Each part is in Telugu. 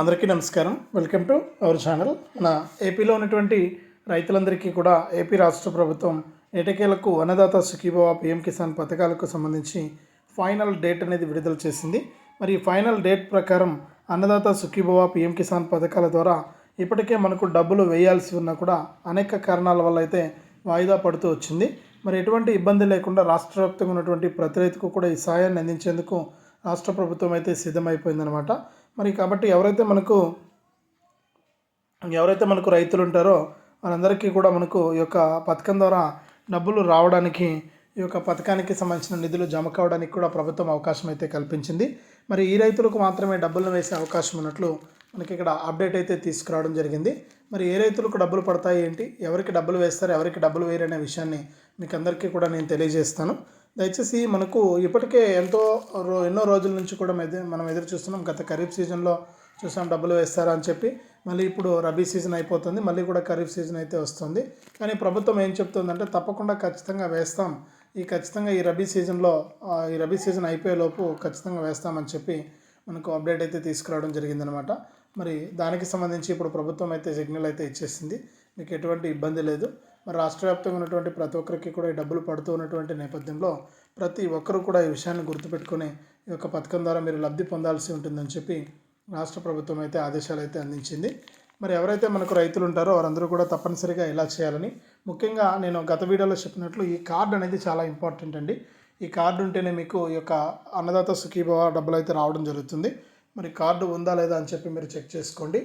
అందరికీ నమస్కారం. Welcome to our channel. మన ఏపీలో ఉన్నటువంటి రైతులందరికీ కూడా ఏపీ రాష్ట్ర ప్రభుత్వం ఎటకేలకు అన్నదాత సుఖీభవ పిఎం కిసాన్ పథకాలకు సంబంధించి ఫైనల్ డేట్ అనేది విడుదల చేసింది. మరి ఫైనల్ డేట్ ప్రకారం అన్నదాత సుఖీభవ పిఎం కిసాన్ పథకాల ద్వారా ఇప్పటికే మనకు డబ్బులు వేయాల్సి ఉన్నా కూడా అనేక కారణాల వల్ల అయితే వాయిదా పడుతూ వచ్చింది. మరి ఎటువంటి ఇబ్బంది లేకుండా రాష్ట్ర వ్యాప్తంగా ఉన్నటువంటి ప్రతి రైతుకు కూడా ఈ సాయాన్ని అందించేందుకు రాష్ట్ర ప్రభుత్వం అయితే సిద్ధమైపోయిందనమాట మరి కాబట్టి ఎవరైతే మనకు ఎవరైతే మనకు రైతులు ఉంటారో వాళ్ళందరికీ కూడా మనకు ఈ యొక్క పథకం ద్వారా డబ్బులు రావడానికి ఈ యొక్క పథకానికి సంబంధించిన నిధులు జమ కావడానికి కూడా ప్రభుత్వం అవకాశం అయితే కల్పించింది. మరి ఈ రైతులకు మాత్రమే డబ్బులను వేసే అవకాశం ఉన్నట్లు మనకి ఇక్కడ అప్డేట్ అయితే తీసుకురావడం జరిగింది. మరి ఏ రైతులకు డబ్బులు పడతాయి ఏంటి? ఎవరికి డబ్బులు వేస్తారు? ఎవరికి డబ్బులు వేయరు అనే విషయాన్ని మీకు అందరికీ కూడా నేను తెలియజేస్తాను. దయచేసి మనకు ఇప్పటికే ఎంతో రో ఎన్నో రోజుల నుంచి కూడా మెద- మనం ఎదురు చూస్తున్నాం. గత ఖరీఫ్ సీజన్లో చూసాం డబ్బులు వేస్తారా అని చెప్పి. మళ్ళీ ఇప్పుడు రబీ సీజన్ అయిపోతుంది. మళ్ళీ కూడా ఖరీఫ్ సీజన్ అయితే వస్తుంది. కానీ ప్రభుత్వం ఏం చెప్తుందంటే తప్పకుండా ఖచ్చితంగా వేస్తాం. ఈ ఖచ్చితంగా ఈ రబీ సీజన్లో ఈ రబీ సీజన్ అయిపోయేలోపు ఖచ్చితంగా వేస్తామని చెప్పి మనకు అప్డేట్ అయితే తీసుకురావడం జరిగిందనమాట మరి దానికి సంబంధించి ఇప్పుడు ప్రభుత్వం అయితే సిగ్నల్ అయితే ఇచ్చేసింది. మీకు ఎటువంటి ఇబ్బంది లేదు. మరి రాష్ట్ర వ్యాప్తంగా ఉన్నటువంటి ప్రతి ఒక్కరికి కూడా ఈ డబ్బులు పడుతూ ఉన్నటువంటి నేపథ్యంలో ప్రతి ఒక్కరూ కూడా ఈ విషయాన్ని గుర్తుపెట్టుకొని ఈ యొక్క పథకం ద్వారా మీరు లబ్ధి పొందాల్సి ఉంటుందని చెప్పి రాష్ట్ర ప్రభుత్వం అయితే ఆదేశాలు అయితే అందించింది. మరి ఎవరైతే మనకు రైతులు ఉంటారో వారందరూ కూడా తప్పనిసరిగా ఇలా చేయాలని ముఖ్యంగా నేను గత వీడియోలో చెప్పినట్లు ఈ కార్డు అనేది చాలా ఇంపార్టెంట్ అండి. ఈ కార్డు ఉంటేనే మీకు ఈ యొక్క అన్నదాత సుఖీభవ డబ్బులు అయితే రావడం జరుగుతుంది. మరి కార్డు ఉందా లేదా అని చెప్పి మీరు చెక్ చేసుకోండి.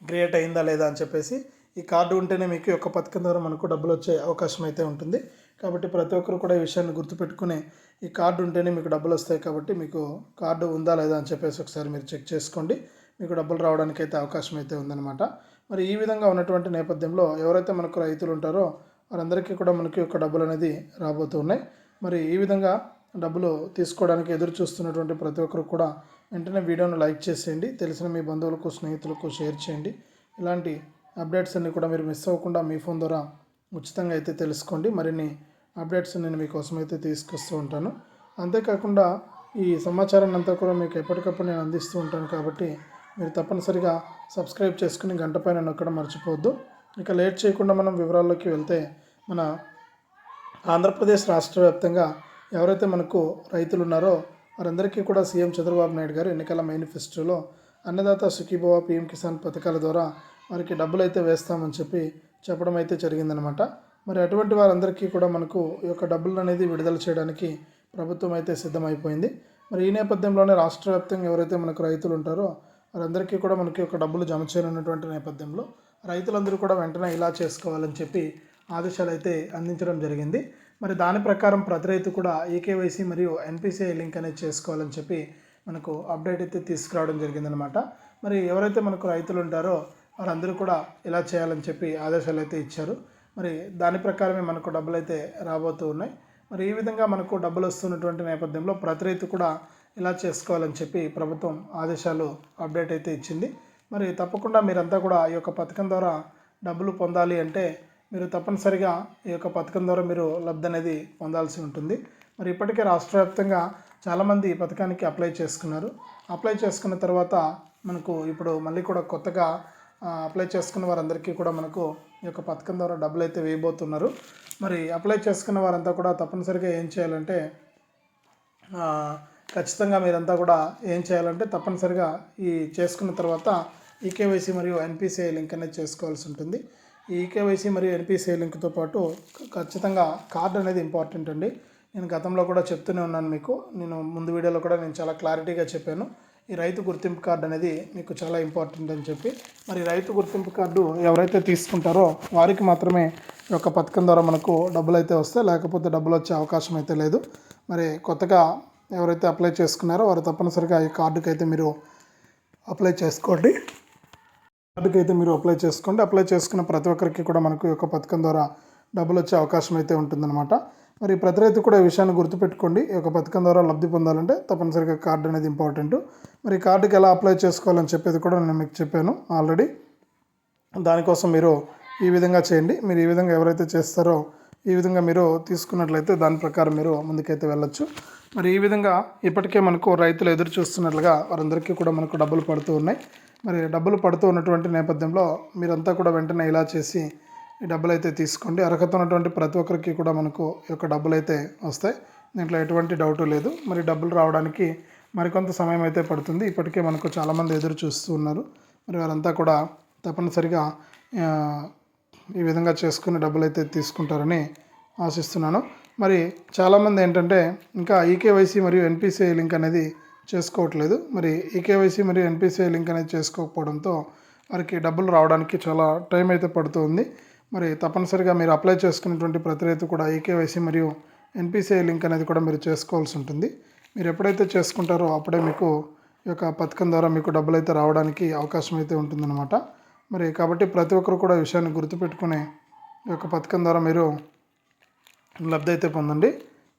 క్రియేట్ అయిందా లేదా అని చెప్పేసి ఈ కార్డు ఉంటేనే మీకు యొక్క పథకం ద్వారా మనకు డబ్బులు వచ్చే అవకాశం అయితే ఉంటుంది. కాబట్టి ప్రతి ఒక్కరు కూడా ఈ విషయాన్ని గుర్తుపెట్టుకుని ఈ కార్డు ఉంటేనే మీకు డబ్బులు వస్తాయి కాబట్టి మీకు కార్డు ఉందా లేదా అని చెప్పేసి ఒకసారి మీరు చెక్ చేసుకోండి. మీకు డబ్బులు రావడానికి అయితే అవకాశం అయితే ఉందన్నమాట. మరి ఈ విధంగా ఉన్నటువంటి నేపథ్యంలో ఎవరైతే మనకు రైతులు ఉంటారో వారందరికీ కూడా మనకి ఒక డబ్బులు అనేది రాబోతూ ఉన్నాయి. మరి ఈ విధంగా డబ్బులు తీసుకోవడానికి ఎదురు చూస్తున్నటువంటి ప్రతి ఒక్కరు కూడా వెంటనే వీడియోను లైక్ చేసేయండి. తెలిసిన మీ బంధువులకు స్నేహితులకు షేర్ చేయండి. ఇలాంటి అప్డేట్స్ అన్ని కూడా మీరు మిస్ అవ్వకుండా మీ ఫోన్ ద్వారా ఉచితంగా అయితే తెలుసుకోండి. మరిన్ని అప్డేట్స్ నేను మీకోసం అయితే తీసుకొస్తూ ఉంటాను. అంతేకాకుండా ఈ సమాచారాన్ని అంతా కూడా మీకు ఎప్పటికప్పుడు నేను అందిస్తూ ఉంటాను కాబట్టి మీరు తప్పనిసరిగా సబ్స్క్రైబ్ చేసుకుని గంట పైన నొక్కడం మర్చిపోవద్దు. ఇక లేట్ చేయకుండా మనం వివరాల్లోకి వెళ్తే మన ఆంధ్రప్రదేశ్ రాష్ట్ర వ్యాప్తంగా ఎవరైతే మనకు రైతులు ఉన్నారో వారందరికీ కూడా సీఎం చంద్రబాబు నాయుడు గారు ఎన్నికల మేనిఫెస్టోలో అన్నదాత సుఖీభవ పీఎం కిసాన్ పథకాల ద్వారా వారికి డబ్బులు అయితే వేస్తామని చెప్పి చెప్పడం అయితే జరిగిందనమాట మరి అటువంటి వారందరికీ కూడా మనకు ఈ యొక్క డబ్బులు అనేది విడుదల చేయడానికి ప్రభుత్వం అయితే సిద్ధమైపోయింది. మరి ఈ నేపథ్యంలోనే రాష్ట్ర వ్యాప్తంగా ఎవరైతే మనకు రైతులు ఉంటారో వారందరికీ కూడా మనకి ఒక డబ్బులు జమ చేయనున్నటువంటి నేపథ్యంలో రైతులందరూ కూడా వెంటనే ఇలా చేసుకోవాలని చెప్పి ఆదేశాలు అయితే అందించడం జరిగింది. మరి దాని ప్రకారం ప్రతి రైతు కూడా ఈకేవైసీ మరియు ఎన్పిసిఐ లింక్ అనేది చేసుకోవాలని చెప్పి మనకు అప్డేట్ అయితే తీసుకురావడం జరిగిందనమాట మరి ఎవరైతే మనకు రైతులు ఉంటారో వారందరూ కూడా ఇలా చేయాలని చెప్పి ఆదేశాలు అయితే ఇచ్చారు. మరి దాని ప్రకారమే మనకు డబ్బులు అయితే రాబోతూ ఉన్నాయి. మరి ఈ విధంగా మనకు డబ్బులు వస్తున్నటువంటి నేపథ్యంలో ప్రతి రైతు కూడా ఇలా చేసుకోవాలని చెప్పి ప్రభుత్వం ఆదేశాలు అప్డేట్ అయితే ఇచ్చింది. మరి తప్పకుండా మీరంతా కూడా ఈ యొక్క పథకం ద్వారా డబ్బులు పొందాలి అంటే మీరు తప్పనిసరిగా ఈ యొక్క పథకం ద్వారా మీరు లబ్ధి అనేది పొందాల్సి ఉంటుంది. మరి ఇప్పటికే రాష్ట్ర వ్యాప్తంగా చాలామంది ఈ పథకానికి అప్లై చేసుకున్నారు. అప్లై చేసుకున్న తర్వాత మనకు ఇప్పుడు మళ్ళీ కూడా కొత్తగా అప్లై చేసుకున్న వారందరికీ కూడా మనకు ఈ యొక్క పథకం ద్వారా డబ్బులు అయితే వేయబోతున్నారు. మరి అప్లై చేసుకున్న వారంతా కూడా తప్పనిసరిగా ఏం చేయాలంటే ఖచ్చితంగా మీరంతా కూడా ఏం చేయాలంటే తప్పనిసరిగా ఈ చేసుకున్న తర్వాత ఈకేవైసీ మరియు ఎన్పిసిఐ లింక్ అనేది చేసుకోవాల్సి ఉంటుంది. ఈ ఈకేవైసీ మరియు ఎన్పిసిఐ లింక్తో పాటు ఖచ్చితంగా కార్డు అనేది ఇంపార్టెంట్ అండి. నేను గతంలో కూడా చెప్తూనే ఉన్నాను మీకు. నేను ముందు వీడియోలో కూడా నేను చాలా క్లారిటీగా చెప్పాను. ఈ రైతు గుర్తింపు కార్డు అనేది మీకు చాలా ఇంపార్టెంట్ అని చెప్పి మరి రైతు గుర్తింపు కార్డు ఎవరైతే తీసుకుంటారో వారికి మాత్రమే ఈ యొక్క పథకం ద్వారా మనకు డబ్బులు అయితే వస్తాయి లేకపోతే డబ్బులు వచ్చే అవకాశం అయితే లేదు. మరి కొత్తగా ఎవరైతే అప్లై చేసుకున్నారో వారు తప్పనిసరిగా ఈ కార్డుకి అయితే మీరు అప్లై చేసుకోండి. కార్డుకి అయితే మీరు అప్లై చేసుకోండి. అప్లై చేసుకున్న ప్రతి ఒక్కరికి కూడా మనకు ఈ యొక్క పథకం ద్వారా డబ్బులు వచ్చే అవకాశం అయితే ఉంటుందన్నమాట. మరి ప్రతి రైతు కూడా ఈ విషయాన్ని గుర్తుపెట్టుకోండి. ఈ యొక్క పథకం ద్వారా లబ్ధి పొందాలంటే తప్పనిసరిగా కార్డు అనేది ఇంపార్టెంట్. మరి కార్డుకి ఎలా అప్లై చేసుకోవాలని చెప్పేది కూడా నేను మీకు చెప్పాను ఆల్రెడీ. దానికోసం మీరు ఈ విధంగా చేయండి. మీరు ఈ విధంగా ఎవరైతే చేస్తారో ఈ విధంగా మీరు తీసుకున్నట్లయితే దాని ప్రకారం మీరు ముందుకైతే వెళ్ళొచ్చు. మరి ఈ విధంగా ఇప్పటికే మనకు రైతులు ఎదురు చూస్తున్నట్లుగా వారందరికీ కూడా మనకు డబ్బులు పడుతూ ఉన్నాయి. మరి డబ్బులు పడుతూ ఉన్నటువంటి నేపథ్యంలో మీరంతా కూడా వెంటనే ఇలా చేసి ఈ డబ్బులు అయితే తీసుకోండి. అర్హత ఉన్నటువంటి ప్రతి ఒక్కరికి కూడా మనకు యొక్క డబ్బులు అయితే వస్తాయి. దీంట్లో ఎటువంటి డౌట్ లేదు. మరి డబ్బులు రావడానికి మరికొంత సమయం అయితే పడుతుంది. ఇప్పటికే మనకు చాలామంది ఎదురు చూస్తూ ఉన్నారు. మరి వారంతా కూడా తప్పనిసరిగా ఈ విధంగా చేసుకుని డబ్బులు అయితే తీసుకుంటారని ఆశిస్తున్నాను. మరి చాలామంది ఏంటంటే ఇంకా ఈకేవైసీ మరియు ఎన్పిసిఐ లింక్ అనేది చేసుకోవట్లేదు. మరి ఈకేవైసీ మరియు ఎన్పిసిఐ లింక్ అనేది చేసుకోకపోవడంతో వారికి డబ్బులు రావడానికి చాలా టైం అయితే పడుతుంది మరి తప్పనిసరిగా మీరు అప్లై చేసుకున్నటువంటి ప్రతి రైతు కూడా ఈకేవైసీ మరియు ఎన్పిసిఐ లింక్ అనేది కూడా మీరు చేసుకోవాల్సి ఉంటుంది. మీరు ఎప్పుడైతే చేసుకుంటారో అప్పుడే మీకు ఈ యొక్క పథకం ద్వారా మీకు డబ్బులు అయితే రావడానికి అవకాశం అయితే ఉంటుందన్నమాట. మరి కాబట్టి ప్రతి ఒక్కరు కూడా ఈ విషయాన్ని గుర్తుపెట్టుకుని ఈ యొక్క పథకం ద్వారా మీరు లబ్ధి అయితే పొందండి.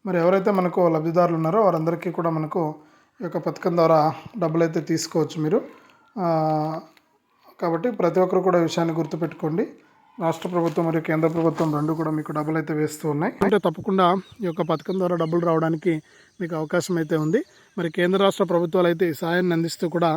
మరి ఎవరైతే మనకు లబ్ధిదారులు ఉన్నారో వారందరికీ కూడా మనకు ఈ యొక్క పథకం ద్వారా డబ్బులు అయితే తీసుకోవచ్చు మీరు. కాబట్టి ప్రతి ఒక్కరు కూడా విషయాన్ని గుర్తుపెట్టుకోండి. రాష్ట్ర ప్రభుత్వం మరియు కేంద్ర ప్రభుత్వం రెండు కూడా మీకు డబ్బులు అయితే వేస్తూ ఉన్నాయి. అంటే తప్పకుండా ఈ యొక్క పథకం ద్వారా డబ్బులు రావడానికి మీకు అవకాశం అయితే ఉంది. మరి కేంద్ర రాష్ట్ర ప్రభుత్వాలు అయితే ఈ సాయాన్ని అందిస్తూ కూడా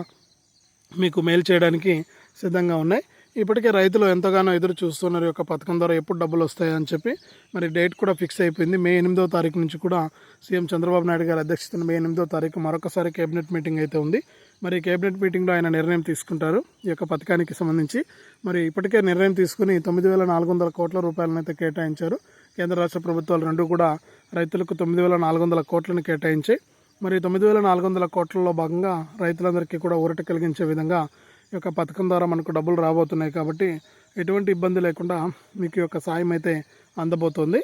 మీకు మేలు చేయడానికి సిద్ధంగా ఉన్నాయి. ఇప్పటికే రైతులు ఎంతగానో ఎదురు చూస్తున్నారు ఈ యొక్క పథకం ద్వారా ఎప్పుడు డబ్బులు వస్తాయని చెప్పి. మరి డేట్ కూడా ఫిక్స్ అయిపోయింది. మే ఎనిమిదో తారీఖు నుంచి కూడా సీఎం చంద్రబాబు నాయుడు గారి అధ్యక్షతన మే ఎనిమిదో తారీఖు మరొకసారి కేబినెట్ మీటింగ్ అయితే ఉంది. మరి కేబినెట్ మీటింగ్లో ఆయన నిర్ణయం తీసుకుంటారు. ఈ యొక్క పథకానికి సంబంధించి మరి ఇప్పటికే నిర్ణయం తీసుకుని తొమ్మిది వేల నాలుగు వందల కోట్ల రూపాయలను అయితే కేటాయించారు. కేంద్ర రాష్ట్ర ప్రభుత్వాలు రెండు కూడా రైతులకు తొమ్మిది వేల నాలుగు వందల కోట్లను కేటాయించాయి మరి తొమ్మిది వేల నాలుగు వందల కోట్లలో భాగంగా రైతులందరికీ కూడా ఊరట కలిగించే విధంగా ఈ యొక్క పథకం ద్వారా మనకు డబ్బులు రాబోతున్నాయి కాబట్టి ఎటువంటి ఇబ్బంది లేకుండా మీకు ఈ యొక్క సాయం అయితే అందబోతోంది.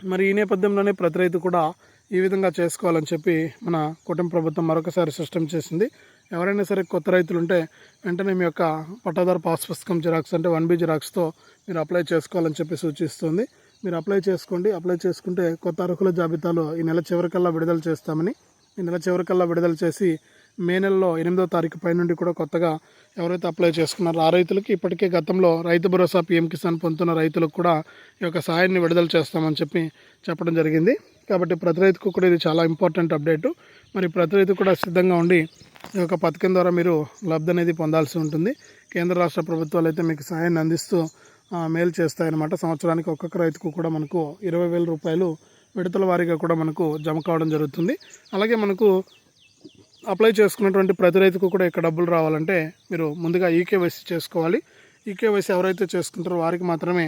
మరి ఈ నేపథ్యంలోనే ప్రతి రైతు కూడా ఈ విధంగా చేసుకోవాలని చెప్పి మన కుటుంబ ప్రభుత్వం మరొకసారి సిస్టమ్ చేసింది. ఎవరైనా సరే కొత్త రైతులు ఉంటే వెంటనే మీ యొక్క పట్టాదారు పాస్ పుస్తకం జిరాక్స్ అంటే వన్ బి జిరాక్స్తో మీరు అప్లై చేసుకోవాలని చెప్పి సూచిస్తుంది. మీరు అప్లై చేసుకోండి. అప్లై చేసుకుంటే కొత్త అర్హుల జాబితాలో ఈ నెల చివరికల్లా విడుదల చేస్తామని ఈ నెల చివరికల్లా విడుదల చేసి మే నెలలో ఎనిమిదో తారీఖు పై నుండి కూడా కొత్తగా ఎవరైతే అప్లై చేసుకున్నారో ఆ రైతులకి ఇప్పటికే గతంలో రైతు భరోసా పీఎం కిసాన్ పొందుతున్న రైతులకు కూడా ఈ యొక్క సాయాన్ని విడుదల చేస్తామని చెప్పి చెప్పడం జరిగింది. కాబట్టి ప్రతి రైతుకు కూడా ఇది చాలా ఇంపార్టెంట్ అప్డేటు. మరి ప్రతి రైతు కూడా సిద్ధంగా ఉండి ఈ యొక్క పథకం ద్వారా మీరు లబ్ధి అనేది పొందాల్సి ఉంటుంది. కేంద్ర రాష్ట్ర ప్రభుత్వాలు అయితే మీకు సహాయాన్ని అందిస్తూ మేలు చేస్తాయన్నమాట. సంవత్సరానికి ఒక్కొక్క రైతుకు కూడా మనకు ఇరవై వేల రూపాయలు విడతల వారీగా కూడా మనకు జమ కావడం జరుగుతుంది. అలాగే మనకు అప్లై చేసుకున్నటువంటి ప్రతి రైతుకు కూడా ఇక్కడ డబ్బులు రావాలంటే మీరు ముందుగా ఈకేవైసీ చేసుకోవాలి. ఈకేవైసీ ఎవరైతే చేసుకుంటారో వారికి మాత్రమే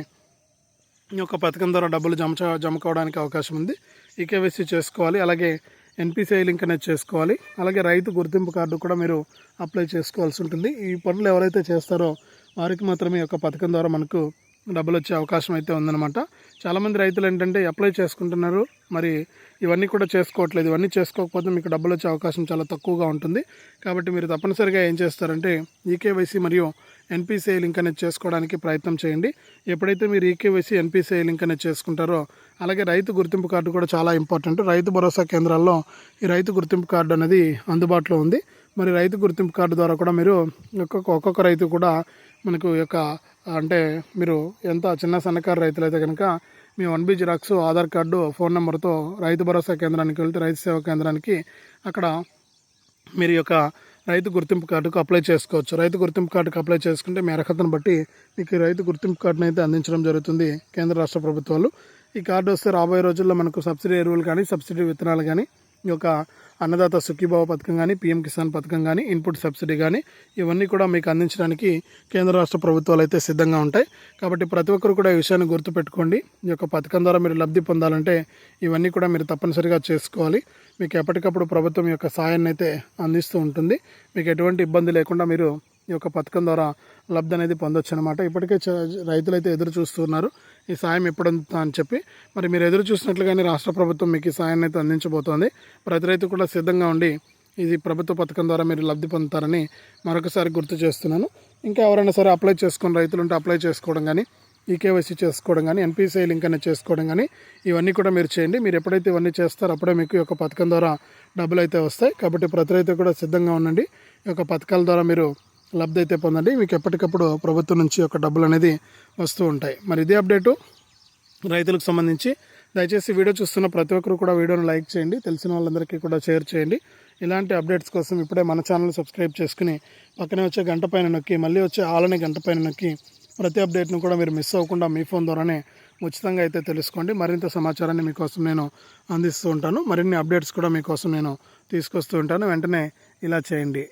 ఈ యొక్క పథకం ద్వారా డబ్బులు జమ జమ కావడానికి అవకాశం ఉంది. ఈకేవైసీ చేసుకోవాలి. అలాగే ఎన్పిసిఐ లింక్ అనేది చేసుకోవాలి. అలాగే రైతు గుర్తింపు కార్డు కూడా మీరు అప్లై చేసుకోవాల్సి ఉంటుంది. ఈ పనులు ఎవరైతే చేస్తారో వారికి మాత్రమే ఈ యొక్క పథకం ద్వారా మనకు డబ్బులు వచ్చే అవకాశం అయితే ఉందన్నమాట. చాలామంది రైతులు ఏంటంటే అప్లై చేసుకుంటున్నారు. మరి ఇవన్నీ కూడా చేసుకోవట్లేదు. ఇవన్నీ చేసుకోకపోతే మీకు డబ్బులు వచ్చే అవకాశం చాలా తక్కువగా ఉంటుంది. కాబట్టి మీరు తప్పనిసరిగా ఏం చేస్తారంటే ఈకేవైసీ మరియు ఎన్పిసిఐ లింక్ అనేది చేసుకోవడానికి ప్రయత్నం చేయండి. ఎప్పుడైతే మీరు ఈకేవైసీ ఎన్పిసిఐ లింక్ అనేది చేసుకుంటారో అలాగే రైతు గుర్తింపు కార్డు కూడా చాలా ఇంపార్టెంట్ రైతు భరోసా కేంద్రాల్లో ఈ రైతు గుర్తింపు కార్డు అనేది అందుబాటులో ఉంది. మరి రైతు గుర్తింపు కార్డు ద్వారా కూడా మీరు ఒక్కొక్క ఒక్కొక్క రైతు కూడా మనకు యొక్క అంటే మీరు ఎంత చిన్న సన్నకారు రైతులైతే కనుక మీ one B xerox Aadhaar card phone నెంబర్తో రైతు భరోసా కేంద్రానికి వెళ్తే రైతు సేవా కేంద్రానికి అక్కడ మీరు యొక్క రైతు గుర్తింపు కార్డుకు అప్లై చేసుకోవచ్చు. రైతు గుర్తింపు కార్డుకు అప్లై చేసుకుంటే మీ అర్హతను బట్టి మీకు రైతు గుర్తింపు కార్డును అయితే అందించడం జరుగుతుంది కేంద్ర రాష్ట్ర ప్రభుత్వాలు. ఈ కార్డు వస్తే రాబోయే రోజుల్లో మనకు సబ్సిడీ ఎరువులు కానీ సబ్సిడీ విత్తనాలు కానీ ఈ యొక్క అన్నదాత సుఖీభావ పథకం కానీ పీఎం కిసాన్ పథకం కానీ ఇన్పుట్ సబ్సిడీ కానీ ఇవన్నీ కూడా మీకు అందించడానికి కేంద్ర రాష్ట్ర ప్రభుత్వాలు అయితే సిద్ధంగా ఉంటాయి. కాబట్టి ప్రతి ఒక్కరు కూడా ఈ విషయాన్ని గుర్తుపెట్టుకోండి. ఈ యొక్క పథకం ద్వారా మీరు లబ్ధి పొందాలంటే ఇవన్నీ కూడా మీరు తప్పనిసరిగా చేసుకోవాలి. మీకు ఎప్పటికప్పుడు ప్రభుత్వం యొక్క సాయాన్ని అయితే అందిస్తూ ఉంటుంది. మీకు ఎటువంటి ఇబ్బంది లేకుండా మీరు ఈ యొక్క పథకం ద్వారా లబ్ధి అనేది పొందొచ్చు అనమాట ఇప్పటికే చ- రైతులైతే ఎదురు చూస్తున్నారు. ఈ సాయం ఎప్పుడు అందుతా అని చెప్పి మరి మీరు ఎదురు చూసినట్లుగానే రాష్ట్ర ప్రభుత్వం మీకు ఈ సాయాన్ని అయితే అందించబోతోంది. ప్రతి రైతు కూడా సిద్ధంగా ఉండి ఇది ప్రభుత్వ పథకం ద్వారా మీరు లబ్ధి పొందుతారని మరొకసారి గుర్తు చేస్తున్నాను. ఇంకా ఎవరైనా సరే అప్లై చేసుకుని రైతులు ఉంటే అప్లై చేసుకోవడం కానీ ఈకేవైసీ చేసుకోవడం కానీ ఎన్పిసిఐ లింక్ అనేది చేసుకోవడం కానీ ఇవన్నీ కూడా మీరు చేయండి. మీరు ఎప్పుడైతే ఇవన్నీ చేస్తారో అప్పుడే మీకు ఈ యొక్క పథకం ద్వారా డబ్బులు అయితే వస్తాయి. కాబట్టి ప్రతి రైతు కూడా సిద్ధంగా ఉండండి. ఈ యొక్క పథకాల ద్వారా మీరు లబ్ధి అయితే పొందండి. మీకు ఎప్పటికప్పుడు ప్రభుత్వం నుంచి ఒక డబ్బులు అనేది వస్తూ ఉంటాయి. మరి ఇదే అప్డేటు రైతులకు సంబంధించి. దయచేసి వీడియో చూస్తున్న ప్రతి ఒక్కరు కూడా వీడియోని లైక్ చేయండి. తెలిసిన వాళ్ళందరికీ కూడా షేర్ చేయండి. ఇలాంటి అప్డేట్స్ కోసం ఇప్పుడే మన ఛానల్ సబ్స్క్రైబ్ చేసుకుని పక్కనే వచ్చే గంట పైన నొక్కి మళ్ళీ వచ్చే ఆలనే గంట పైన నొక్కి ప్రతి అప్డేట్ను కూడా మీరు మిస్ అవ్వకుండా మీ ఫోన్ ద్వారానే ఉచితంగా అయితే తెలుసుకోండి. మరింత సమాచారాన్ని మీకోసం నేను అందిస్తూ ఉంటాను. మరిన్ని అప్డేట్స్ కూడా మీకోసం నేను తీసుకొస్తూ ఉంటాను. వెంటనే ఇలా చేయండి.